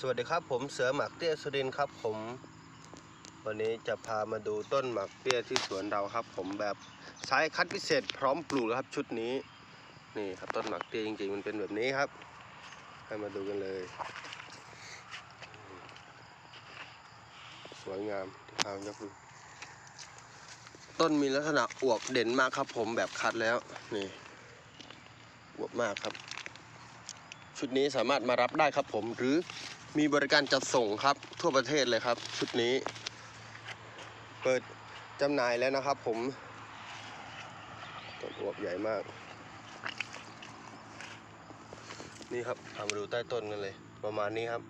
สวัสดีครับผมเสือหมักเตี้ยสุรินครับผม วันนี้จะพามาดูต้นหมักเตี้ยที่สวนเราครับ ผมแบบสายคัดพิเศษพร้อมปลูกแล้วครับชุดนี้นี่ครับต้นหมักเตี้ยจริงๆมันเป็นแบบนี้ครับ ให้มาดูกันเลย สวยงามที่พายกดูต้นมีลักษณะอวบเด่นมากครับ ผมแบบคัดแล้วนี่อวบมากครับชุดนี้สามารถมารับได้ครับผมหรือ มีบริการจัดส่งครับทั่วประเทศเลยครับ ชุดนี้ เปิดจำหน่ายแล้วนะครับ ผมต้นอวบใหญ่มาก นี่ครับเอามาดูใต้ต้นกันเลย ประมาณนี้ครับ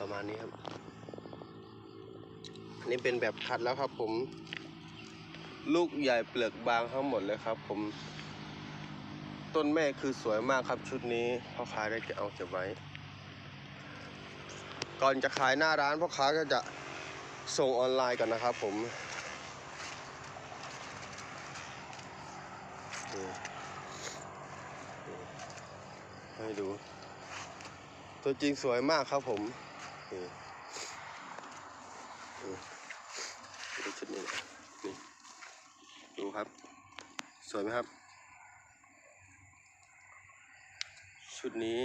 ประมาณนี้ครับ อันนี้เป็นแบบคัดแล้วครับ ผม ลูกใหญ่เปลือกบางทั้งหมดเลยครับ ผม ต้นแม่คือสวยมากครับชุดนี้พ่อค้าได้จะเอาเก็บไว้ ก่อนจะขายหน้าร้านพ่อค้าก็จะส่งออนไลน์ก่อนนะครับผมให้ดู ตัวจริงสวยมากครับผมดูชุดนี้นี่ดูครับ สวยไหมครับ ชุดนี้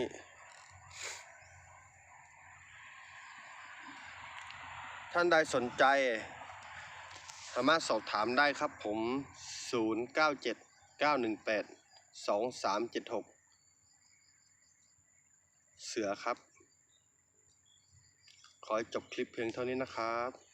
ท่านใดสนใจ สามารถสอบถามได้ครับผม 097 918 2376 เสือครับ ขอจบคลิปเพียงเท่านี้นะครับ